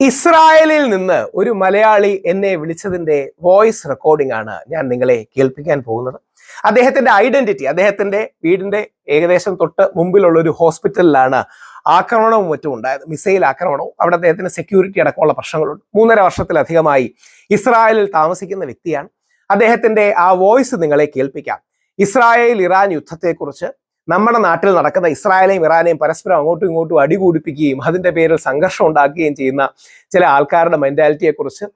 ഇസ്രായേലിൽ നിന്ന് ഒരു മലയാളി എന്നെ വിളിച്ചതിന്റെ വോയിസ് റെക്കോർഡിംഗ് ആണ് ഞാൻ നിങ്ങളെ കേൾപ്പിക്കാൻ പോകുന്നത്. അദ്ദേഹത്തിന്റെ ഐഡന്റിറ്റി അദ്ദേഹത്തിന്റെ വീടിന്റെ ഏകദേശം തൊട്ട് മുമ്പിലുള്ള ഒരു ഹോസ്പിറ്റലിലാണ് ആക്രമണവും മറ്റും ഉണ്ടായത്. മിസൈൽ ആക്രമണവും. അവിടെ അദ്ദേഹത്തിന് സെക്യൂരിറ്റി അടക്കമുള്ള പ്രശ്നങ്ങളുണ്ട്. മൂന്നര വർഷത്തിലധികമായി ഇസ്രായേലിൽ താമസിക്കുന്ന വ്യക്തിയാണ്. അദ്ദേഹത്തിന്റെ ആ വോയിസ് നിങ്ങളെ കേൾപ്പിക്കാം. ഇസ്രായേൽ ഇറാൻ യുദ്ധത്തെക്കുറിച്ച് നമ്മുടെ നാട്ടിൽ നടക്കുന്ന ഇസ്രായേലെയും ഇറാനെയും പരസ്പരം അങ്ങോട്ടും ഇങ്ങോട്ടും അടികൂടിപ്പിക്കുകയും അതിന്റെ പേരിൽ സംഘർഷം ഉണ്ടാക്കുകയും ചെയ്യുന്ന ചില ആൾക്കാരുടെ മെന്റാലിറ്റിയെ കുറിച്ച്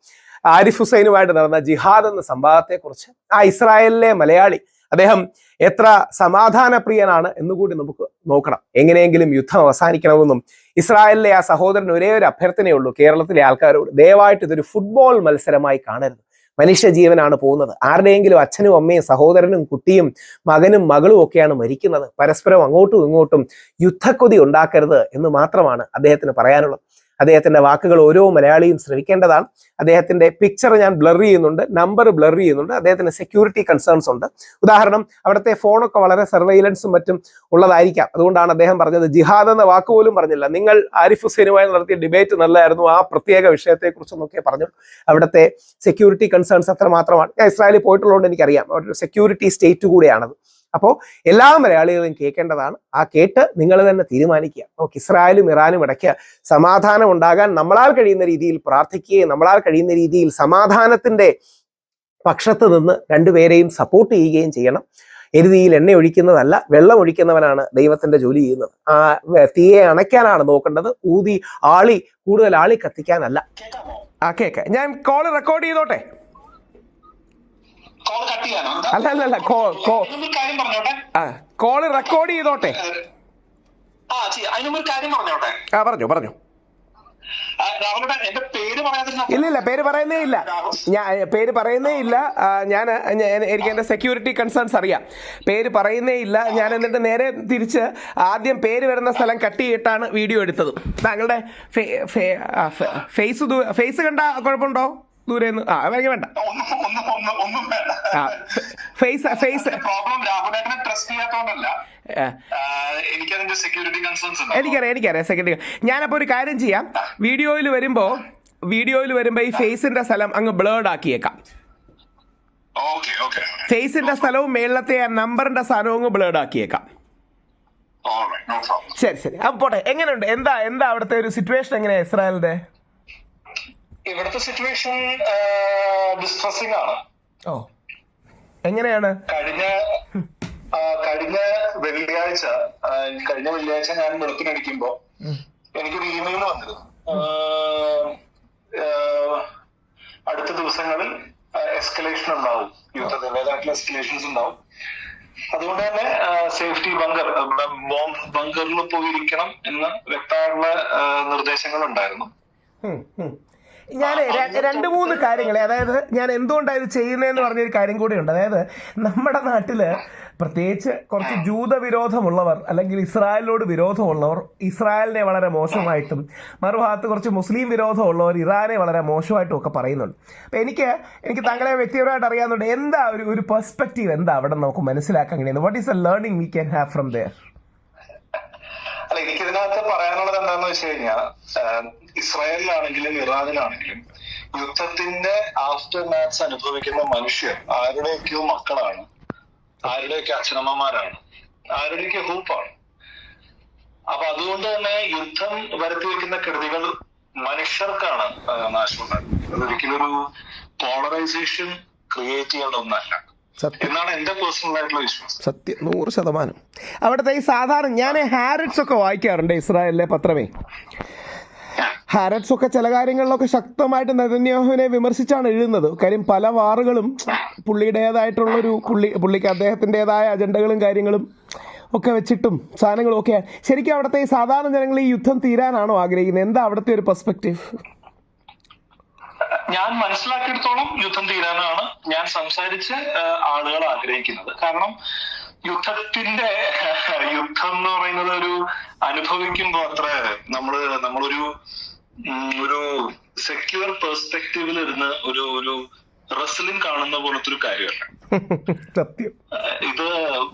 ആരിഫ് ഹുസൈനുമായിട്ട് നടന്ന ജിഹാദ് എന്ന സംവാദത്തെക്കുറിച്ച് ആ ഇസ്രായേലിലെ മലയാളി അദ്ദേഹം എത്ര സമാധാനപ്രിയനാണ് എന്നുകൂടി നമുക്ക് നോക്കണം. എങ്ങനെയെങ്കിലും യുദ്ധം അവസാനിക്കണമെന്നും ഇസ്രായേലിലെ ആ സഹോദരൻ ഒരേ ഒരു അഭ്യർത്ഥനയുള്ളൂ കേരളത്തിലെ ആൾക്കാരോട് ദയവായിട്ട് ഇതൊരു ഫുട്ബോൾ മത്സരമായി കാണരുത്. മനുഷ്യ ജീവനാണ് പോകുന്നത്. ആരുടെയെങ്കിലും അച്ഛനും അമ്മയും സഹോദരനും കുട്ടിയും മകനും മകളും ഒക്കെയാണ് മരിക്കുന്നത്. പരസ്പരം അങ്ങോട്ടും ഇങ്ങോട്ടും യുദ്ധക്കൊതി ഉണ്ടാക്കരുത് എന്ന് മാത്രമാണ് അദ്ദേഹത്തിന് പറയാനുള്ളത്. അദ്ദേഹത്തിന്റെ വാക്കുകൾ ഓരോ മലയാളിയും ശ്രമിക്കേണ്ടതാണ് അദ്ദേഹത്തിന്റെ പിക്ചർ ഞാൻ ബ്ലർ ചെയ്യുന്നുണ്ട് നമ്പർ ബ്ലർ ചെയ്യുന്നുണ്ട് അദ്ദേഹത്തിന് സെക്യൂരിറ്റി കൺസേൺസ് ഉണ്ട്. ഉദാഹരണം അവിടുത്തെ ഫോണൊക്കെ വളരെ സർവൈലൻസും മറ്റും ഉള്ളതായിരിക്കാം. അതുകൊണ്ടാണ് അദ്ദേഹം പറഞ്ഞത് ജിഹാദ് എന്ന വാക്ക് പോലും പറഞ്ഞില്ല. നിങ്ങൾ ആരിഫ് ഹുസൈനുമായി നടത്തിയ ഡിബേറ്റ് നല്ലതായിരുന്നു ആ പ്രത്യേക വിഷയത്തെക്കുറിച്ചൊന്നൊക്കെ പറഞ്ഞു. അവിടുത്തെ സെക്യൂരിറ്റി കൺസേൺസ് അത്ര മാത്രമാണ് ഞാൻ ഇസ്രായേലിൽ പോയിട്ടുള്ളതുകൊണ്ട് എനിക്കറിയാം. ഒരു സെക്യൂരിറ്റി സ്റ്റേറ്റ് കൂടെയാണത്. അപ്പോൾ എല്ലാ മലയാളികളും കേൾക്കേണ്ടതാണ്. ആ കേട്ട് നിങ്ങൾ തന്നെ തീരുമാനിക്കുക. നമുക്ക് ഇസ്രായേലും ഇറാനും ഇടയ്ക്ക് സമാധാനം ഉണ്ടാകാൻ നമ്മളാൽ കഴിയുന്ന രീതിയിൽ പ്രാർത്ഥിക്കുകയും നമ്മളാൽ കഴിയുന്ന രീതിയിൽ സമാധാനത്തിന്റെ പക്ഷത്ത് നിന്ന് രണ്ടുപേരെയും സപ്പോർട്ട് ചെയ്യുകയും ചെയ്യണം. എരുതിയിൽ എണ്ണ ഒഴിക്കുന്നതല്ല വെള്ളം ഒഴിക്കുന്നവനാണ് ദൈവത്തിന്റെ ജോലി ചെയ്യുന്നത്. ആ തീയെ അണയ്ക്കാനാണ് നോക്കേണ്ടത്. ഊതി ആളി കൂടുതൽ ആളി കത്തിക്കാനല്ല. ആ കേക്ക്. ഞാൻ കോൾ റെക്കോർഡ് ചെയ്തോട്ടെ കോൾ കട്ട് ചെയ്യാനോ എന്താ? അല്ല അല്ല അല്ല കോൾ റെക്കോർഡ് ചെയ്തോട്ടെ. ആ പറഞ്ഞു പറഞ്ഞു. ഇല്ല ഇല്ല പേര് പറയുന്നേ ഇല്ല. ഞാൻ പേര് പറയുന്നേ ഇല്ല. ഞാൻ എനിക്ക് എന്റെ സെക്യൂരിറ്റി കൺസേൺസ് അറിയാം. പേര് പറയുന്നേ ഇല്ല. ഞാൻ എന്നിട്ട് നേരെ തിരിച്ച് ആദ്യം പേര് വരുന്ന സ്ഥലം കട്ട് ചെയ്തിട്ടാണ് വീഡിയോ എടുത്തത്. താങ്കളുടെ ഫേസ് ഫേസ് കണ്ട കുഴപ്പമുണ്ടോ? ദൂരെ നിന്ന് ആ വേണമെങ്കിൽ വേണ്ട. ആ ഫേസ് ഫേസ് സെക്യൂരിറ്റി എനിക്കറിയാം എനിക്കറിയാം സെക്കൻഡ് ഞാനപ്പോൾ ഒരു കാര്യം ചെയ്യാം. വീഡിയോയിൽ വരുമ്പോൾ വീഡിയോയിൽ വരുമ്പോൾ ഈ ഫേസിന്റെ സ്ഥലം അങ്ങ് ബ്ലേഡ് ആക്കിയേക്കാം. ഫേസിന്റെ സ്ഥലവും മേളത്തെ ആ നമ്പറിന്റെ സ്ഥലവും അങ്ങ് ബ്ലേഡ് ആക്കിയേക്കാം. ശരി ശരി. അപ്പോട്ടെ എങ്ങനെയുണ്ട്? എന്താ എന്താ അവിടുത്തെ ഒരു സിറ്റുവേഷൻ എങ്ങനെയാ ഇസ്രായേലിന്റെ? ഇവിടുത്തെ സിറ്റുവേഷൻ ഡിസ്ട്രസിംഗ് ആണ്. ഓ. എങ്ങനെയാണ്? കഴിഞ്ഞ കഴിഞ്ഞ വെള്ളിയാഴ്ച കഴിഞ്ഞ വെള്ളിയാഴ്ച ഞാൻ വെളുപ്പിനടിക്കുമ്പോ എനിക്കൊരു ഇമെയിൽ വന്നിരുന്നു. അടുത്ത ദിവസങ്ങളിൽ എസ്കലേഷൻ ഉണ്ടാവും. യുദ്ധത്തിൽ യുദ്ധത്തിന്റെതായിട്ടുള്ള എസ്കലേഷൻസ് ഉണ്ടാവും. അതുകൊണ്ട് തന്നെ സേഫ്റ്റി ബങ്കർ ബോംബ് ബങ്കറിൽ പോയിരിക്കണം എന്ന് വ്യക്തമായിട്ടുള്ള നിർദ്ദേശങ്ങൾ ഉണ്ടായിരുന്നു. ഞാൻ രണ്ട് മൂന്ന് കാര്യങ്ങൾ അതായത് ഞാൻ എന്തുകൊണ്ടാണ് ഇത് ചെയ്യുന്നതെന്ന് പറഞ്ഞൊരു കാര്യം കൂടിയുണ്ട് അതായത് നമ്മുടെ നാട്ടിൽ പ്രത്യേകിച്ച് കുറച്ച് ജൂത വിരോധമുള്ളവർ അല്ലെങ്കിൽ ഇസ്രായേലിനോട് വിരോധമുള്ളവർ ഇസ്രായേലിനെ വളരെ മോശമായിട്ടും മറുഭാഗത്ത് കുറച്ച് മുസ്ലിം വിരോധമുള്ളവർ ഇറാനെ വളരെ മോശമായിട്ടും ഒക്കെ പറയുന്നുണ്ട്. അപ്പം എനിക്ക് എനിക്ക് താങ്കളെ വ്യക്തിപരമായിട്ട് അറിയാവുന്നുണ്ട് എന്താ ഒരു ഒരു പെർസ്പെക്റ്റീവ് എന്താ അവിടെ നമുക്ക് മനസ്സിലാക്കാൻ കഴിയുന്നത്? What is a learning we can have from there അല്ല എനിക്കിതിനകത്ത് പറയാനുള്ളത് എന്താന്ന് വെച്ച് കഴിഞ്ഞാൽ ഇസ്രായേലിലാണെങ്കിലും ഇറാനിലാണെങ്കിലും യുദ്ധത്തിന്റെ ആഫ്റ്റർ മാത്സ് അനുഭവിക്കുന്ന മനുഷ്യർ ആരുടെയൊക്കെയോ മക്കളാണ് ആരുടെയൊക്കെ അച്ഛനമ്മമാരാണ് ആരുടെയൊക്കെ ഹൂപ്പാണ്. അപ്പൊ അതുകൊണ്ട് തന്നെ യുദ്ധം വരുത്തി വെക്കുന്ന കൃതികൾ മനുഷ്യർക്കാണ് നാശമുണ്ടാകുന്നത് ഒരു പോളറൈസേഷൻ ക്രിയേറ്റ് ചെയ്യേണ്ട ഒന്നല്ല. സത്യം. നൂറ് ശതമാനം. അവിടുത്തെ ഈ സാധാരണ ഞാൻ ഹാരറ്റ്സ് ഒക്കെ വായിക്കാറുണ്ട് ഇസ്രായേലിലെ പത്രമേ. ഹാരറ്റ്സ് ഒക്കെ ചില കാര്യങ്ങളിലൊക്കെ ശക്തമായിട്ട് നെതന്യാഹുവിനെ വിമർശിച്ചാണ് എഴുതുന്നത്. കാര്യം പല വാറുകളും പുള്ളിയുടേതായിട്ടുള്ളൊരു പുള്ളി പുള്ളിക്ക് അദ്ദേഹത്തിന്റെതായ അജണ്ടകളും കാര്യങ്ങളും ഒക്കെ വെച്ചിട്ടും സാധനങ്ങളും ഒക്കെയാണ് ശരിക്കും അവിടുത്തെ ഈ സാധാരണ ജനങ്ങൾ ഈ യുദ്ധം തീരാനാണോ ആഗ്രഹിക്കുന്നത്? എന്താ അവിടുത്തെ ഒരു പെർസ്പെക്റ്റീവ് ഞാൻ മനസ്സിലാക്കിയെടുത്തോളം യുദ്ധം തീരാനാണ് ഞാൻ സംസാരിച്ച് ആളുകൾ ആഗ്രഹിക്കുന്നത്. കാരണം യുദ്ധത്തിന്റെ യുദ്ധം എന്ന് പറയുന്നത് ഒരു അനുഭവിക്കുമ്പോ അത്ര നമ്മൾ നമ്മളൊരു ഒരു സെക്യൂർ പെർസ്പെക്റ്റീവിൽ ഇരുന്ന് ഒരു ഒരു റെസ്ലിംഗ് കാണുന്ന പോലത്തെ ഒരു കാര്യമല്ല ഇത്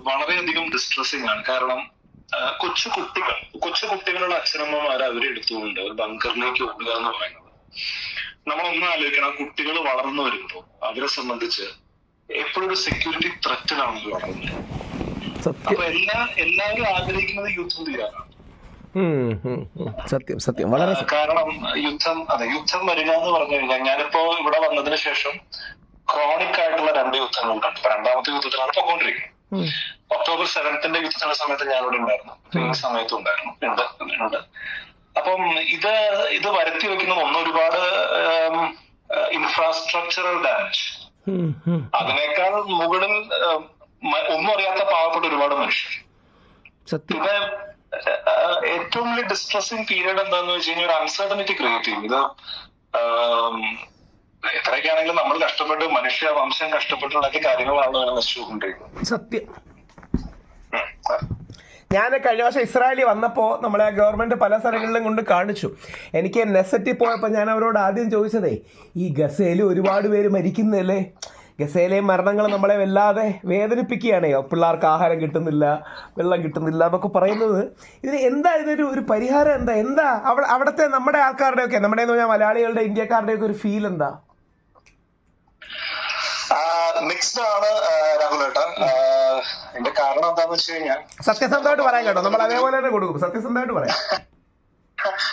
വളരെയധികം ഡിസ്ട്രസിംഗ് ആണ്. കാരണം കൊച്ചു കുട്ടികൾ കൊച്ചു കുട്ടികളുടെ അച്ഛനമ്മമാർ അവരെ എടുത്തുകൊണ്ട് ഒരു ബങ്കറിലേക്ക് ഓടുക എന്ന് പറയുന്നത്. നമ്മളൊന്നും ആലോചിക്കണം. കുട്ടികൾ വളർന്നു വരുമ്പോൾ അവരെ സംബന്ധിച്ച് എപ്പോഴും ഒരു സെക്യൂരിറ്റി ത്രെറ്റിലാണല്ലോ വളർന്നത്. അപ്പൊ എല്ലാ എല്ലാവരും ആഗ്രഹിക്കുന്നത് യുദ്ധം തീരാനാണ്. സത്യം സത്യം. വളരെ കാരണം യുദ്ധം അതെ യുദ്ധം വരിക എന്ന് പറഞ്ഞു കഴിഞ്ഞാൽ ഞാനിപ്പോ ഇവിടെ വന്നതിന് ശേഷം ക്രോണിക് ആയിട്ടുള്ള രണ്ട് യുദ്ധങ്ങൾ കണ്ടു. രണ്ടാമത്തെ യുദ്ധത്തിലാണ് പൊക്കോണ്ടിരിക്കുന്നത് ഉം. ഒക്ടോബർ സെവൻത്തിന്റെ യുദ്ധത്തിന്റെ സമയത്ത് ഞാനിവിടെ ഉണ്ടായിരുന്നു. ഈ സമയത്തും ഉണ്ടായിരുന്നു. ഉണ്ട് ഉണ്ട്. അപ്പം ഇത് ഇത് വരുത്തി വെക്കുന്നത് ഒന്ന് ഒരുപാട് ഇൻഫ്രാസ്ട്രക്ചറൽ ഡാമേജ്. അതിനേക്കാൾ മുകളിൽ ഒന്നും അറിയാത്ത പാവപ്പെട്ട ഒരുപാട് മനുഷ്യർ. പിന്നെ ഏറ്റവും വലിയ ഡിസ്ട്രസിങ് പീരീഡ് എന്താന്ന് വെച്ച് കഴിഞ്ഞാൽ ഒരു അൺസർട്ടനിറ്റി ക്രിയേറ്റ് ചെയ്യും. ഇത് എത്രയൊക്കെയാണെങ്കിലും നമ്മൾ കഷ്ടപ്പെട്ട് മനുഷ്യ വംശം കഷ്ടപ്പെട്ടുണ്ടാക്കിയ കാര്യങ്ങളാണ് നശിച്ചുകൊണ്ടിരിക്കുന്നത് സത്യം. ഞാൻ കഴിഞ്ഞ വർഷം ഇസ്രായേലിൽ വന്നപ്പോൾ നമ്മളെ ഗവൺമെന്റ് പല സ്ഥലങ്ങളിലും കൊണ്ട് കാണിച്ചു. എനിക്ക് നെസറ്റി പോയപ്പോൾ ഞാൻ അവരോട് ആദ്യം ചോദിച്ചതേ ഈ ഗസയിൽ ഒരുപാട് പേര് മരിക്കുന്നല്ലേ ഗസേലെ മരണങ്ങൾ നമ്മളെ വല്ലാതെ വേദനിപ്പിക്കുകയാണ്. പിള്ളേർക്ക് ആഹാരം കിട്ടുന്നില്ല വെള്ളം കിട്ടുന്നില്ല എന്നൊക്കെ പറയുന്നത്. ഇതിന് എന്താ ഇതിനൊരു ഒരു പരിഹാരം എന്താ? എന്താ? അവിടെ അവിടുത്തെ നമ്മുടെ ആൾക്കാരുടെയൊക്കെ നമ്മുടെ എന്ന് പറഞ്ഞാൽ മലയാളികളുടെ ഇന്ത്യക്കാരുടെയൊക്കെ ഒരു ഫീൽ എന്താ? മിക്സ്ഡ് ആണ് രാഹുൽ ഏട്ടാ. എന്റെ കാരണം എന്താന്ന് വെച്ച് കഴിഞ്ഞാൽ സത്യസന്ധമായിട്ട് പറയാം കേട്ടോ. നമ്മൾ അതേപോലെ തന്നെ കൊടുക്കും. സത്യസന്ധമായിട്ട് പറയാം.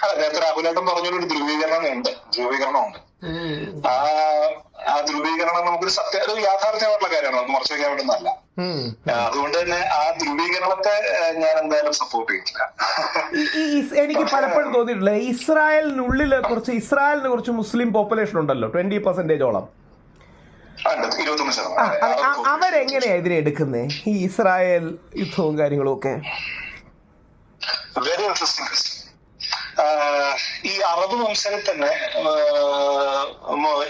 അല്ല നേരത്തെ രാഹുലേട്ടൻ പറഞ്ഞൊരു ധ്രുവീകരണം ഉണ്ട്. ധ്രുവീകരണം ഉണ്ട് ആ ആ ധ്രുവീകരണം നമുക്കൊരു സത്യ ഒരു യാഥാർത്ഥ്യമായിട്ടുള്ള കാര്യമാണ്. നമുക്ക് മറച്ചു വയ്ക്കാൻ പറ്റുന്നതല്ല അതുകൊണ്ട് തന്നെ ആ ധ്രുവീകരണത്തെ ഞാൻ എന്തായാലും സപ്പോർട്ട് ചെയ്യില്ല ഇസ് എനിക്ക് പലപ്പോഴും തോന്നിയിട്ടില്ല ഇസ്രായേലിനുള്ളിൽ കുറച്ച് ഇസ്രായേലിന് കുറച്ച് മുസ്ലിം പോപ്പുലേഷൻ ഉണ്ടല്ലോ. ട്വന്റി പെർസെന്റേജോളം ഉണ്ട് ഇരുപത്തൊന്ന് ആ, ശതമാനം അത് അ- അവരെങ്ങനെയാ ഇതിനെ എടുക്കുന്നേ? ഈ ഇസ്രായേൽ യുദ്ധവും കാര്യങ്ങളും ഒക്കെ വെരി ഇൻട്രസ്റ്റിംഗ് ക്വസ്റ്റ്യൻ ഈ അറബ് വംശത്തിൽ തന്നെ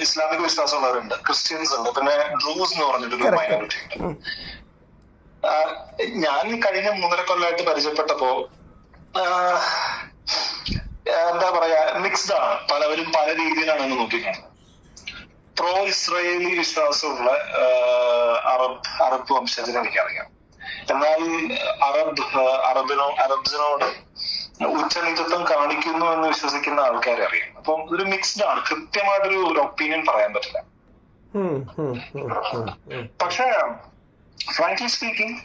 ഇസ്ലാമിക വിശ്വാസമുള്ളവരുണ്ട്. ക്രിസ്ത്യൻസ് ഉണ്ട്. പിന്നെ ഡ്രൂസ് എന്ന് പറഞ്ഞിട്ടൊരു. മൈനോറിറ്റി ഉണ്ട്. ഞാൻ കഴിഞ്ഞ മൂന്നര കൊല്ലമായിട്ട് പരിചയപ്പെട്ടപ്പോ എന്താ പറയാ മിക്സ്ഡ് ആണ്. പലവരും പല രീതിയിലാണ് നോക്കിക്കാണുന്നത് പ്രോ ഇസ്രായേലി വിശ്വാസമുള്ള അറബ് അറബ് വംശജരെ എനിക്കറിയാം. എന്നാൽ അറബ് അറബിനോ അറബ്സിനോട് ഉച്ചനീചത്വം കാണിക്കുന്നു എന്ന് വിശ്വസിക്കുന്ന ആൾക്കാരെ അറിയാം. അപ്പം ഒരു മിക്സ്ഡ് ആണ്. കൃത്യമായിട്ടൊരു ഒരു ഒപ്പീനിയൻ പറയാൻ പറ്റില്ല. പക്ഷേ ഫ്രാങ്ക്ലി സ്പീക്കിംഗ്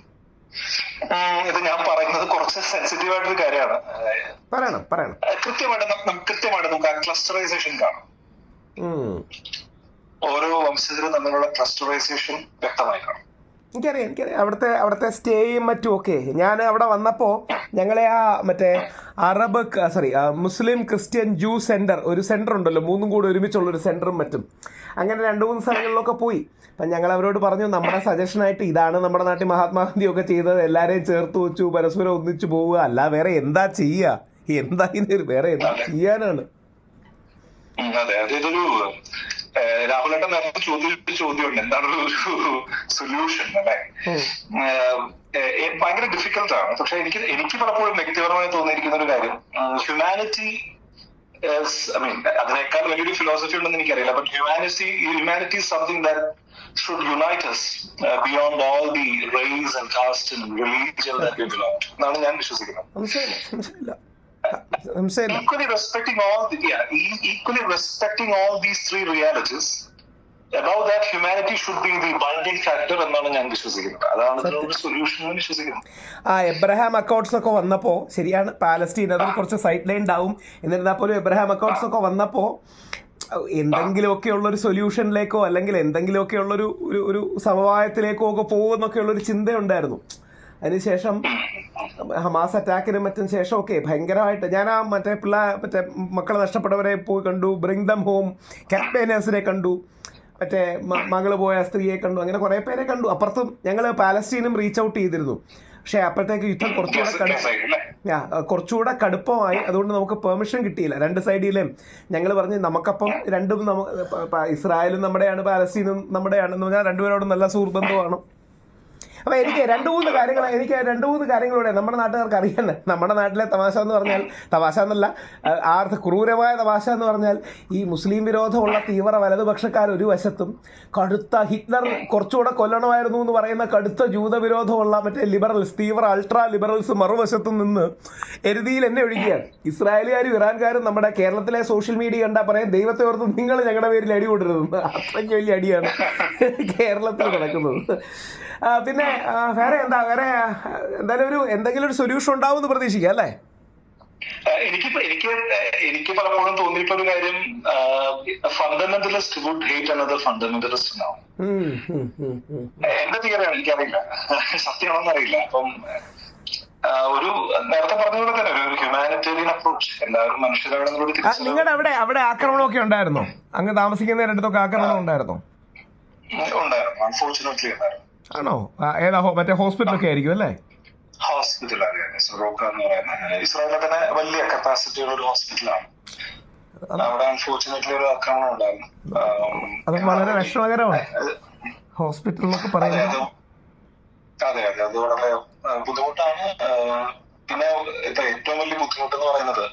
ഇത് ഞാൻ പറയുന്നത് കുറച്ച് സെൻസിറ്റീവ് ആയിട്ടൊരു കാര്യമാണ്. പറയണം പറയണം. കൃത്യമായിട്ട് കൃത്യമായിട്ട് നമുക്ക് ആ ക്ലസ്റ്ററൈസേഷൻ കാണാം. ഓരോ വംശജരും തമ്മിലുള്ള ക്ലസ്റ്ററൈസേഷൻ വ്യക്തമായി കാണും. എനിക്കറിയാം എനിക്കറിയാം. അവിടുത്തെ അവിടുത്തെ സ്റ്റേയും മറ്റും ഒക്കെ. ഞാൻ അവിടെ വന്നപ്പോൾ ഞങ്ങളെ ആ മറ്റേ Arab sorry Muslim Christian Jew centre ഒരു സെന്റർ ഉണ്ടല്ലോ മൂന്നും കൂടി ഒരുമിച്ചുള്ള ഒരു സെന്ററും മറ്റും. അങ്ങനെ രണ്ട് മൂന്ന് സ്ഥലങ്ങളിലൊക്കെ പോയി. അപ്പം ഞങ്ങൾ അവരോട് പറഞ്ഞു നമ്മുടെ സജഷനായിട്ട് ഇതാണ് നമ്മുടെ നാട്ടിൽ മഹാത്മാഗാന്ധി ഒക്കെ ചെയ്തത്. എല്ലാവരെയും ചേർത്ത് വെച്ചു പരസ്പരം ഒന്നിച്ചു പോവുക. അല്ല വേറെ എന്താ ചെയ്യുക എന്താ ഇതിന് വേറെ എന്താ ചെയ്യാനാണ്? അതെ. രാഹുലേട്ടൻ നേരത്തെ ചോദ്യം ചോദ്യമുണ്ട്. എന്താണ് ഒരു സൊല്യൂഷൻ അല്ലെ? ഭയങ്കര ഡിഫിക്കൽട്ട് ആണ്. പക്ഷെ എനിക്ക് എനിക്ക് പലപ്പോഴും വ്യക്തിപരമായി തോന്നിയിരിക്കുന്ന ഒരു കാര്യം. ഹ്യൂമാനിറ്റി ഐ മീൻ അതിനേക്കാൾ വലിയൊരു ഫിലോസഫി ഉണ്ടെന്ന് എനിക്കറിയില്ല. But humanity humanity something that should unite beyond all the race and caste and religion that belong എന്നാണ് ഞാൻ വിശ്വസിക്കുന്നത്. സംശയമില്ല saying equally respecting all the, yeah, e- equally respecting all these three realities above that humanity should be the binding factor എന്നാണ് ഞാൻ വിശ്വസിക്കുന്നത്. അതാണ് ഇതിനൊരു solution വിശ്വസിക്കുന്നത്. ആ എബ്രഹാം അക്കൗണ്ട്സ് ഒക്കെ വന്നപ്പോൾ ശരിയാണ് പാലസ്റ്റീൻ അതിൽ കുറച്ച് സൈഡ് ലൈൻ ഉണ്ടാവും എന്നിരുന്നാൽ പോലും എബ്രഹാം അക്കൗണ്ട്സ് ഒക്കെ വന്നപ്പോൾ എന്തെങ്കിലുമൊക്കെ ഉള്ളൊരു സൊല്യൂഷനിലേക്കോ അല്ലെങ്കിൽ എന്തെങ്കിലുമൊക്കെ ഉള്ളൊരു ഒരു ഒരു സമവായത്തിലേക്കോ ഒക്കെ പോകുമെന്നൊക്കെ ഉള്ളൊരു ചിന്തയുണ്ടായിരുന്നു. അതിനുശേഷം ഹമാസ് അറ്റാക്കിനും മറ്റും ശേഷം ഒക്കെ ഭയങ്കരമായിട്ട് ഞാൻ ആ മറ്റേ പിള്ളേർ മറ്റേ മക്കളെ നഷ്ടപ്പെട്ടവരെ പോയി കണ്ടു ബ്രിങ് ദം ഹോം ക്യാപ്റ്റേനേഴ്സിനെ കണ്ടു മറ്റേ മകൾ മകൾ പോയ സ്ത്രീയെ കണ്ടു അങ്ങനെ കുറേ പേരെ കണ്ടു. അപ്പുറത്തും ഞങ്ങൾ പാലസ്റ്റീനും റീച്ച് ഔട്ട് ചെയ്തിരുന്നു. പക്ഷേ അപ്പോഴത്തേക്ക് യുദ്ധം കുറച്ചുകൂടെ കടുപ്പം കുറച്ചുകൂടെ കടുപ്പമായി. അതുകൊണ്ട് നമുക്ക് പെർമിഷൻ കിട്ടിയില്ല. രണ്ട് സൈഡിലും ഞങ്ങൾ പറഞ്ഞ് നമുക്കപ്പം രണ്ടും ഇസ്രായേലും നമ്മുടെയാണ് പാലസ്തീനും നമ്മുടെയാണ് എന്ന് പറഞ്ഞാൽ രണ്ടുപേരോടും നല്ല സുഹൃബന്ധമാണ് അപ്പൊ എനിക്ക് രണ്ട് മൂന്ന് കാര്യങ്ങൾ എനിക്ക് രണ്ട് മൂന്ന് കാര്യങ്ങളൂടെ നമ്മുടെ നാട്ടുകാർക്ക് അറിയാൻ നമ്മുടെ നാട്ടിലെ തമാശ എന്ന് പറഞ്ഞാൽ തമാശ എന്നല്ല ആർത്ത ക്രൂരമായ തമാശ എന്ന് പറഞ്ഞാൽ ഈ മുസ്ലിം വിരോധമുള്ള തീവ്ര വലതുപക്ഷക്കാർ ഒരു വശത്തും കടുത്ത ഹിറ്റ്ലർ കുറച്ചുകൂടെ കൊല്ലണമായിരുന്നു എന്ന് പറയുന്ന കടുത്ത ജൂത വിരോധമുള്ള മറ്റേ ലിബറൽസ് തീവ്ര അൾട്രാ ലിബറൽസ് മറുവശത്തും നിന്ന് എരുതിയിൽ എന്നെ ഒഴുകിയാണ് ഇസ്രായേലുകാരും ഇറാൻകാരും നമ്മുടെ കേരളത്തിലെ സോഷ്യൽ മീഡിയ കണ്ടാൽ പറയാൻ ദൈവത്തെ ഓർത്ത് നിങ്ങൾ ഞങ്ങളുടെ പേരിൽ അടി കൊണ്ടിരുന്നത് അത്രയ്ക്ക് വലിയ അടിയാണ് കേരളത്തിൽ നടക്കുന്നത്. പിന്നെ വേറെ എന്താ വേറെ എന്തായാലും ഒരു എന്തെങ്കിലും ഒരു സൊല്യൂഷൻ ഉണ്ടാവും പ്രതീക്ഷിക്കാം അല്ലേ? എനിക്ക് എനിക്ക് എനിക്ക് പലപ്പോഴും തോന്നിയിട്ടുള്ള ഒരു കാര്യം fundamentalist would hate another fundamentalist എന്നാവും. എന്റെ തിയറിയാണ് എനിക്കറിയില്ല. സത്യമാണെന്ന് അറിയില്ല അപ്പം ഒരു നേരത്തെ പറഞ്ഞ പോലെ തന്നെ ഒരു ഹ്യൂമാനിറ്റേറിയൻ അപ്രോച്ച് എല്ലാവരും മനുഷ്യരാണെന്നുള്ള നിങ്ങളുടെ അവിടെ അവിടെ ആക്രമണമൊക്കെ ഉണ്ടായിരുന്നോ? അങ്ങ് താമസിക്കുന്നതിനടുത്തൊക്കെ ആക്രമണം ഉണ്ടായിരുന്നോ? ഉണ്ടായിരുന്നു. അൺഫോർച്ചുനേറ്റ്ലി ഉണ്ടായിരുന്നു. ആണോ? ഏതാ മറ്റേ ഹോസ്പിറ്റലൊക്കെ ആയിരിക്കും അല്ലേ? ഹോസ്പിറ്റലാണ് സൊറോക്ക എന്ന് പറയുന്നത് ഇസ്രായേലിലെ തന്നെ വലിയ കപ്പാസിറ്റി ഉള്ള ഒരു ഹോസ്പിറ്റലാണ് അവിടെ അൺഫോർച്ചുനേറ്റ്ലി ഒരു ആക്രമണം ഉണ്ടായിരുന്നു. അത് വളരെ വിഷമകരമാണ്. അതെ പറയുന്നത് അത് അതെ അതെ വളരെ ബുദ്ധിമുട്ടാണ്. പിന്നെ ഇപ്പൊ ഏറ്റവും വലിയ ബുദ്ധിമുട്ട് എന്ന് പറയുന്നത്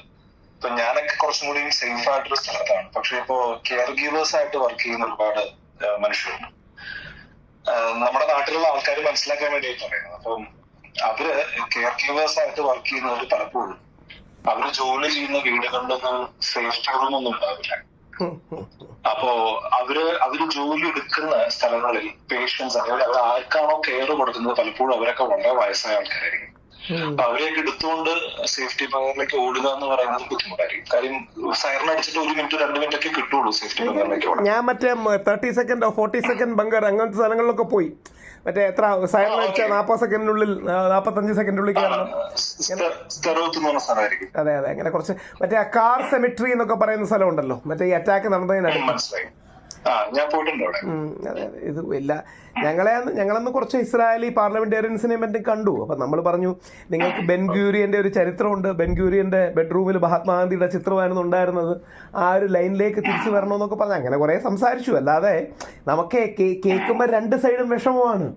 ഇപ്പൊ ഞാനൊക്കെ കുറച്ചും കൂടി സേഫ് ആയിട്ടൊരു സ്ഥലത്താണ്. പക്ഷെ ഇപ്പോ കെയർ ഗീവേഴ്സ് ആയിട്ട് വർക്ക് ചെയ്യുന്ന ഒരുപാട് മനുഷ്യരുണ്ട്. നമ്മുടെ നാട്ടിലുള്ള ആൾക്കാർ മനസ്സിലാക്കാൻ വേണ്ടിയിട്ട് പറയുന്നത് അപ്പം അവർ കെയർ ഗീവേഴ്സ് ആയിട്ട് വർക്ക് ചെയ്യുന്നവർ പലപ്പോഴും അവർ ജോലി ചെയ്യുന്ന വീടുകളിലൊന്നും സേഫ്റ്റി റൂം ഒന്നും ഉണ്ടാവില്ല അപ്പോ അവർ അവർ ജോലി എടുക്കുന്ന സ്ഥലങ്ങളിൽ പേഷ്യൻസ് അതായത് അവർ ആർക്കാണോ കെയർ കൊടുക്കുന്നത് പലപ്പോഴും അവരൊക്കെ വളരെ വയസ്സായ ആൾക്കാരായിരിക്കും. അപ്പൊ അവരെയൊക്കെ എടുത്തുകൊണ്ട് സേഫ്റ്റി ബങ്കറിലേക്ക് ഓടുക എന്ന് പറയുന്നത് ബുദ്ധിമുട്ടായിരിക്കും. കാര്യം സൈറൺ അടിച്ചിട്ട് ഒരു മിനിറ്റ് രണ്ട് മിനിറ്റ് ഒക്കെ കിട്ടുള്ളൂ സേഫ്റ്റി ഓടാൻ. ഞാൻ മറ്റേ thirty second forty second bunker അങ്ങനത്തെ സ്ഥലങ്ങളിലൊക്കെ പോയി. മറ്റേ എത്ര സൈറൺ അടിച്ച നാൽപ്പത് സെക്കൻഡിനുള്ളിൽ നാൽപ്പത്തഞ്ച് സെക്കൻഡിനുള്ളിൽ കയറണം. അതെ അതെ അങ്ങനെ കുറച്ച് മറ്റേ കാർ സെമിട്രി എന്നൊക്കെ പറയുന്ന സ്ഥലം ഉണ്ടല്ലോ മറ്റേ ഈ അറ്റാക്ക് നടന്നതിനടുത്ത്. അതെ അതെ. ഇത് എല്ലാ ഞങ്ങളെ ഞങ്ങളന്ന് കുറച്ച് ഇസ്രായേലി പാർലമെന്റേറിയൻസിനെ പറ്റി കണ്ടു. അപ്പൊ നമ്മൾ പറഞ്ഞു നിങ്ങൾക്ക് ബെൻഗ്യൂരിയന്റെ ഒരു ചരിത്രമുണ്ട്. ബെൻഗ്യൂരിയന്റെ ബെഡ്റൂമിൽ മഹാത്മാഗാന്ധിയുടെ ചിത്രമായിരുന്നു ഉണ്ടായിരുന്നത്. ആ ഒരു ലൈനിലേക്ക് തിരിച്ചു വരണമെന്നൊക്കെ പറഞ്ഞു അങ്ങനെ കുറെ സംസാരിച്ചു. അല്ലാതെ നമുക്ക് കേൾക്കുമ്പോൾ രണ്ട് സൈഡും വിഷമമാണ്.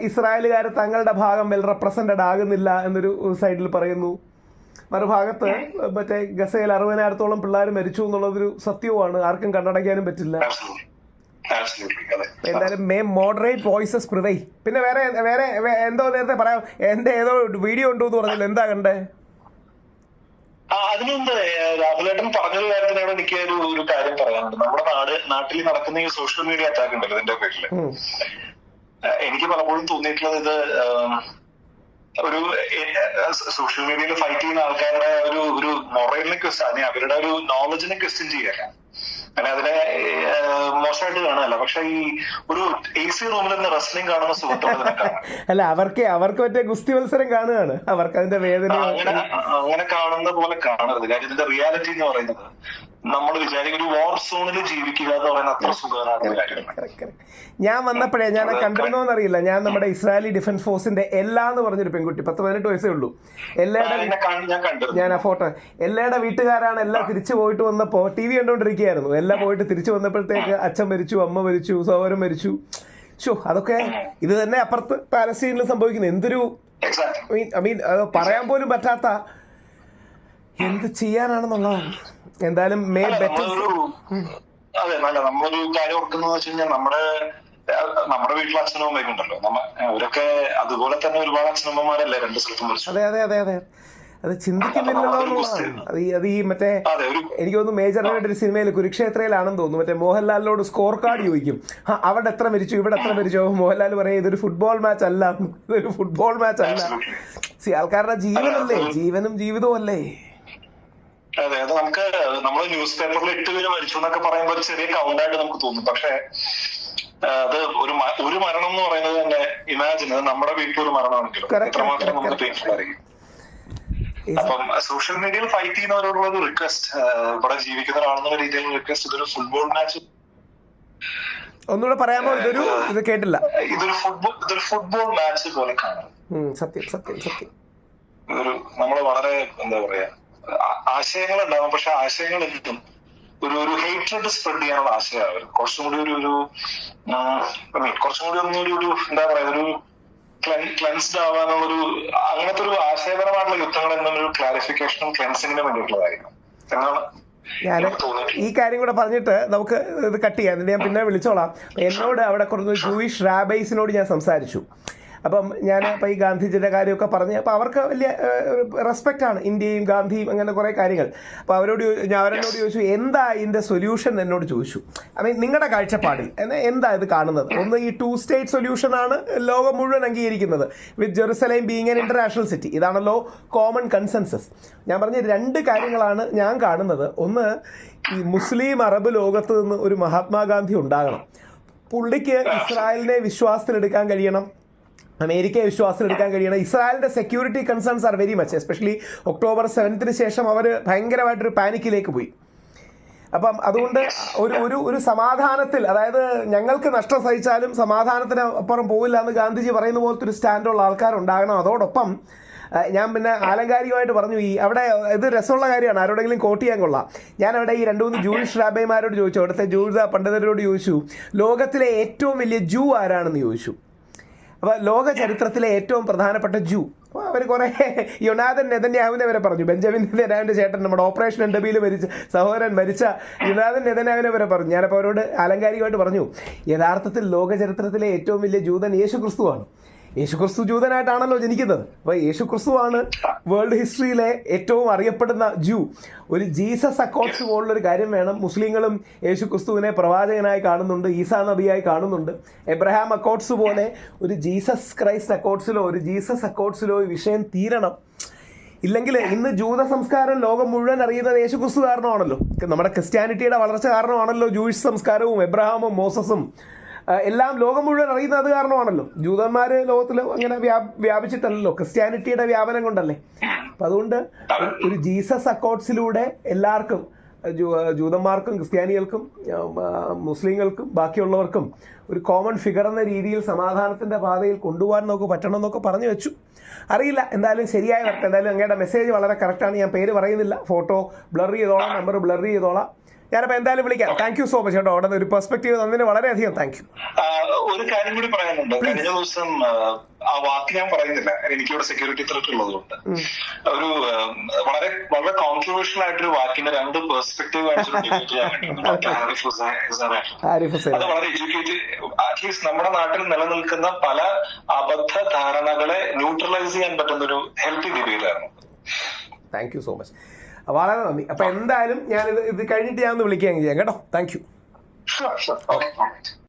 ഇസ്രായേലുകാർ തങ്ങളുടെ ഭാഗം വെൽ റെപ്രസെന്റഡ് ആകുന്നില്ല എന്നൊരു സൈഡിൽ പറയുന്നു. മറുഭാഗത്ത് മറ്റേ ഗസയിൽ അറുപതിനായിരത്തോളം പിള്ളേർ മരിച്ചു എന്നുള്ളതൊരു സത്യവുമാണ്. ആർക്കും കണ്ണടയ്ക്കാനും പറ്റില്ല. എന്തായാലും മേ മോഡറേറ്റ് വോയിസസ് പ്രിവൈ പിന്നെ വേറെ വേറെ എന്തോ നേരത്തെ പറയാം എന്റെ ഏതോ വീഡിയോ ഉണ്ടോ എന്ന് പറഞ്ഞില്ല? എന്താ കണ്ടേ? ആ അതിനു മുമ്പ് ഏഹ്, രാഹുലേട്ടൻ പറഞ്ഞത് കാര്യത്തിനോട് എനിക്ക് ഒരു ഒരു കാര്യം പറയാനുണ്ട്. നമ്മുടെ നാട് നാട്ടിൽ നടക്കുന്ന ഈ സോഷ്യൽ മീഡിയ അറ്റാക്ക് ഉണ്ടല്ലോ ഇതിന്റെ പേരിൽ. എനിക്ക് പലപ്പോഴും തോന്നിയിട്ടുള്ളത് ഇത് ഒരു സോഷ്യൽ മീഡിയയിൽ ഫൈറ്റ് ചെയ്യുന്ന ആൾക്കാരുടെ ഒരു ഒരു മൊറലിനെ ക്വസ്റ്റ്യൻ അവരുടെ ഒരു നോളജിനെ ക്വസ്റ്റ്യൻ ചെയ്യല്ല. അങ്ങനെ അതിനെ മോശമായിട്ട് കാണുകയല്ല. പക്ഷെ ഈ ഒരു എ സി റൂമിൽ നിന്ന് റെസ്ലിംഗ് കാണുന്ന സുഖത്തോടെ അല്ല അവർക്ക് അവർക്ക് മറ്റേ ഗുസ്തി മത്സരം കാണുകയാണ്. അവർക്ക് അതിന്റെ വേദന അങ്ങനെ അങ്ങനെ കാണുന്ന പോലെ കാണരുത്. കാര്യം ഇതിന്റെ റിയാലിറ്റി എന്ന് പറയുന്നത് നമ്മൾ വിചാരിക്കും ഒരു വാർ സോണിൽ ജീവിക്കുക എന്ന് പറയുന്ന അത്ര correct. ഞാൻ വന്നപ്പോഴേ ഞാൻ കണ്ടിരുന്നോന്ന് അറിയില്ല ഞാൻ നമ്മുടെ ഇസ്രായേലി ഡിഫൻസ് ഫോഴ്സിന്റെ എല്ലാ എന്ന് പറഞ്ഞൊരു പെൺകുട്ടി പത്ത് പതിനെട്ട് വയസ്സേ ഉള്ളൂ. എല്ലായുടെ ഞാൻ കണ്ടിരുന്നു. ആ ഫോട്ടോ എല്ലാടെ വീട്ടുകാരാണ് എല്ലാം തിരിച്ചു പോയിട്ട് വന്നപ്പോ ടി വി കണ്ടോണ്ടിരിക്കുകയായിരുന്നു. എല്ലാം പോയിട്ട് തിരിച്ചു വന്നപ്പോഴത്തേക്ക് അച്ഛൻ മരിച്ചു അമ്മ മരിച്ചു സഹോദരൻ മരിച്ചു. ഷോ അതൊക്കെ ഇത് തന്നെ അപ്പുറത്ത് പാലസ്തീനിൽ സംഭവിക്കുന്നത് എന്തൊരു ഐ മീൻ പറയാൻ പോലും പറ്റാത്ത എന്ത് ചെയ്യാനാണെന്നുള്ളതാണ്. എന്തായാലും മേ ബെറ്റർ അതെ നല്ല നമ്മളൊരു കാര്യം ഓർക്കുന്നത് വെച്ച് കഴിഞ്ഞാൽ നമ്മുടെ നമ്മുടെ വീട്ടിലെ അച്ഛനും അമ്മയൊക്കെ ഉണ്ടല്ലോ. അവരൊക്കെ അതുപോലെ തന്നെ ഒരുപാട് അച്ഛനമ്മമാരല്ലേ രണ്ട് സ്ഥലത്തും അതെ അതെ അതെ അതെ. അത് ചിന്തിക്കുന്നില്ലല്ലോ അത് ഈ മറ്റേ എനിക്ക് തോന്നുന്നു മേജർ ആയിട്ട് ഒരു സിനിമയിൽ കുരുക്ഷേത്രയിലാണെന്ന് തോന്നുന്നു. മറ്റേ മോഹൻലാലിനോട് സ്കോർ കാർഡ് ചോദിക്കും. ആ അവിടെ എത്ര മരിച്ചു ഇവിടെ എത്ര മരിച്ചു? മോഹൻലാൽ പറയും ഇതൊരു ഫുട്ബോൾ മാച്ച് അല്ല. ഇതൊരു ഫുട്ബോൾ മാച്ച് അല്ല. സി ആൾക്കാരുടെ ജീവനല്ലേ? ജീവനും ജീവിതവും അല്ലേ? അതെ അത് നമുക്ക് നമ്മൾ ന്യൂസ് പേപ്പറിൽ എട്ട് പേര് മരിച്ചു എന്നൊക്കെ പറയുമ്പോൾ ഒരു ചെറിയ കൗണ്ടായിട്ട് നമുക്ക് തോന്നും. പക്ഷെ അത് ഒരു ഒരു മരണം എന്ന് പറയുന്നത് തന്നെ ഇമാജിൻ അത് നമ്മുടെ വീട്ടിൽ ഒരു മരണമാണെങ്കിലും. എത്രമാത്രം നമ്മൾ നമുക്ക് പെയിൻഫുൾ ആയിരിക്കും. അപ്പം സോഷ്യൽ മീഡിയയിൽ ഫൈറ്റ് ചെയ്യുന്നവരോടുള്ള ഒരു റിക്വസ്റ്റ് ഇവിടെ ജീവിക്കുന്ന ഒരാളെന്നുള്ള രീതിയിൽ റിക്വസ്റ്റ് ഇതൊരു ഫുട്ബോൾ മാച്ച് ഒന്നുകൂടെ പറയാമോ? ഇതൊരു ഇത് കേട്ടില്ല. ഇതൊരു ഫുട്ബോൾ ഇതൊരു ഫുട്ബോൾ മാച്ച് പോലെ കാണാം. സത്യം സത്യം സത്യം. ഇതൊരു നമ്മൾ വളരെ എന്താ പറയാ ആശയങ്ങൾ ഉണ്ടാവും പക്ഷെ ആശയങ്ങൾ എന്തും ഒരു ഒരു ഹേറ്റ്രഡ് സ്പ്രെഡ് ചെയ്യാനുള്ള ആശയമാണ്. അവർ കുറച്ചും കൂടി ഒരു ഒരു കുറച്ചും കൂടി ഒന്നുകൂടി ഒരു ഒരു എന്താ പറയാ ഒരു ക്ലെൻസ്ഡ് ആവാനുള്ള ഒരു അങ്ങനത്തെ ഒരു ആശയപരമായിട്ടുള്ള യുദ്ധങ്ങൾ എന്നൊരു ക്ലാരിഫിക്കേഷനും ക്ലെൻസിങ്ങിനും വേണ്ടിയിട്ടുള്ളതായിരിക്കും. എന്നാണ് ഞാൻ ഈ കാര്യം കൂടെ പറഞ്ഞിട്ട് നമുക്ക് ഇത് കട്ട് ചെയ്യാം. എന്നിട്ട് ഞാൻ പിന്നെ വിളിച്ചോളാം. എന്നോട് അവിടെ കുറച്ച് ജൂയിഷ് റാബൈസിനോട് ഞാൻ സംസാരിച്ചു. അപ്പം ഞാൻ അപ്പം ഈ ഗാന്ധിജിയുടെ കാര്യമൊക്കെ പറഞ്ഞ് അപ്പോൾ അവർക്ക് വലിയ റെസ്പെക്റ്റ് ആണ്. ഇന്ത്യയും ഗാന്ധിയും അങ്ങനെ കുറേ കാര്യങ്ങൾ. അപ്പോൾ അവരോട് ഞാൻ അവരെന്നോട് ചോദിച്ചു എന്താ ഇതിന്റെ സൊല്യൂഷൻ എന്നോട് ചോദിച്ചു. ഐ മീൻ നിങ്ങളുടെ കാഴ്ചപ്പാടിൽ എന്താ ഇത് കാണുന്നത്? ഒന്ന് ഈ ടു സ്റ്റേറ്റ് സൊല്യൂഷൻ ആണ് ലോകം മുഴുവൻ അംഗീകരിക്കുന്നത്. With Jerusalem being an international city ഇതാണല്ലോ കോമൺ കൺസെൻസസ് ഞാൻ പറഞ്ഞ രണ്ട് കാര്യങ്ങളാണ് ഞാൻ കാണുന്നത്. ഒന്ന് ഈ മുസ്ലിം അറബ് ലോകത്ത് നിന്ന് ഒരു മഹാത്മാഗാന്ധി ഉണ്ടാകണം. പുള്ളിക്ക് ഇസ്രായേലിനെ വിശ്വാസത്തിലെടുക്കാൻ കഴിയണം. അമേരിക്കയെ വിശ്വാസത്തിലെടുക്കാൻ കഴിയണം. ഇസ്രായേലിന്റെ security concerns are very much especially October സെവൻത്തിന് ശേഷം അവർ ഭയങ്കരമായിട്ടൊരു പാനിക്കിലേക്ക് പോയി. അപ്പം അതുകൊണ്ട് ഒരു ഒരു ഒരു സമാധാനത്തിൽ അതായത് ഞങ്ങൾക്ക് നഷ്ടം സഹിച്ചാലും സമാധാനത്തിന് അപ്പുറം പോവില്ല എന്ന് ഗാന്ധിജി പറയുന്ന പോലത്തെ ഒരു സ്റ്റാൻഡുള്ള ആൾക്കാരുണ്ടാകണം അതോടൊപ്പം ഞാൻ പിന്നെ ആലങ്കാരികമായിട്ട് പറഞ്ഞു ഈ അവിടെ ഇത് രസമുള്ള കാര്യമാണ് ആരോടെങ്കിലും കോട്ട് ചെയ്യാൻ കൊള്ളാം. ഞാൻ അവിടെ ഈ രണ്ട് മൂന്ന് ജൂയിഷ് റാബൈമാരോട് ചോദിച്ചു അവിടുത്തെ ജൂത പണ്ഡിതരോട് ചോദിച്ചു ലോകത്തിലെ ഏറ്റവും വലിയ ജൂ ആരാണെന്ന് ചോദിച്ചു? അപ്പോൾ ലോക ചരിത്രത്തിലെ ഏറ്റവും പ്രധാനപ്പെട്ട ജൂ. അപ്പോൾ അവർ കുറേ യുനാഥൻ നെതന്യാഹുവിനെ വരെ പറഞ്ഞു. ബെഞ്ചമിൻ നെതന്യാഹുവിന്റെ ചേട്ടൻ നമ്മുടെ ഓപ്പറേഷൻ എൻഡബിയിൽ മരിച്ച സഹോദരൻ മരിച്ച യുനാഥൻ നെതന്യാഹുവിനെ വരെ പറഞ്ഞു. ഞാനപ്പോൾ അവരോട് ആലങ്കാരികമായിട്ട് പറഞ്ഞു യഥാർത്ഥത്തിൽ ലോക ചരിത്രത്തിലെ ഏറ്റവും വലിയ ജൂതൻ യേശു ക്രിസ്തുവാണ് യേശു ക്രിസ്തു ജൂതനായിട്ടാണല്ലോ ജനിക്കുന്നത്. അപ്പോൾ യേശു ക്രിസ്തുവാണ് വേൾഡ് ഹിസ്റ്ററിയിലെ ഏറ്റവും അറിയപ്പെടുന്ന ജൂ. ഒരു ജീസസ് അക്കോട്ട്സ് പോലുള്ളൊരു കാര്യം വേണം മുസ്ലിങ്ങളും യേശു ക്രിസ്തുവിനെ പ്രവാചകനായി കാണുന്നുണ്ട് ഈസാ നബിയായി കാണുന്നുണ്ട്. എബ്രഹാം അക്കോട്ട്സ് പോലെ ഒരു ജീസസ് ക്രൈസ്റ്റ് അക്കോട്ട്സിലോ ഒരു ജീസസ് അക്കോട്ട്സിലോ ഈ വിഷയം തീരണം. ഇല്ലെങ്കിൽ ഇന്ന് ജൂത സംസ്കാരം ലോകം മുഴുവൻ അറിയുന്നത് യേശു ക്രിസ്തു കാരണമാണല്ലോ. നമ്മുടെ ക്രിസ്ത്യാനിറ്റിയുടെ വളർച്ച കാരണമാണല്ലോ ജൂയിഷ് സംസ്കാരവും എബ്രഹാമും മോസസും എല്ലാം ലോകം മുഴുവൻ അറിയുന്നത് അത് കാരണമാണല്ലോ. ജൂതന്മാർ ലോകത്തിൽ അങ്ങനെ വ്യാപിച്ചിട്ടല്ലോ ക്രിസ്ത്യാനിറ്റിയുടെ വ്യാപനം കൊണ്ടല്ലേ. അപ്പം അതുകൊണ്ട് ഒരു- ജീസസ് അക്കോട്ട്സിലൂടെ എല്ലാവർക്കും ജൂതന്മാർക്കും ക്രിസ്ത്യാനികൾക്കും മുസ്ലിങ്ങൾക്കും ബാക്കിയുള്ളവർക്കും ഒരു കോമൺ ഫിഗർ എന്ന രീതിയിൽ സമാധാനത്തിന്റെ പാതയിൽ കൊണ്ടുപോകാൻ നമുക്ക് പറ്റണം എന്നൊക്കെ പറഞ്ഞു വെച്ചു. അറിയില്ല എന്തായാലും ശരിയായ വരട്ടെ. എന്തായാലും അങ്ങയുടെ മെസ്സേജ് വളരെ കറക്റ്റാണ് ഞാൻ പേര് പറയുന്നില്ല. ഫോട്ടോ ബ്ലർ ചെയ്തോളാം നമ്പർ ബ്ലർ ചെയ്തോളാം. ഞാനപ്പോൾ എന്തായാലും വിളിക്കാം. താങ്ക് യു സോ മച്ച് കേട്ടോ. അവിടെ ഒരു പെർസ്പെക്റ്റീവ് തന്നതിന് വളരെയധികം താങ്ക് യു ഒരു കാര്യം കൂടി പറയാനുണ്ട്. കഴിഞ്ഞ ദിവസം ആ, വാക്ക് ഞാൻ പറയുന്നില്ല. എനിക്കിവിടെ സെക്യൂരിറ്റി ത്രെറ്റ് ഉള്ളതുകൊണ്ട് ഒരു വളരെ വളരെ കോൺട്രവേഴ്ഷ്യൽ ആയിട്ടൊരു വാക്കിന്റെ രണ്ട് പെർസ്പെക്ടീവ് അത് വളരെ അറ്റ്ലീസ്റ്റ് നമ്മുടെ നാട്ടിൽ നിലനിൽക്കുന്ന പല അബദ്ധ ധാരണകളെ ന്യൂട്രലൈസ് ചെയ്യാൻ പറ്റുന്ന ഒരു ഹെൽത്തി ഡിബേറ്റ് ആയിരുന്നു. താങ്ക് യു സോ മച്ച് വളരെ നന്ദി. അപ്പൊ എന്തായാലും ഞാൻ ഇത് ഇത് കഴിഞ്ഞിട്ട് ഞാൻ ഒന്ന് വിളിക്കുകയും ചെയ്യാം. കേട്ടോ? Thank you.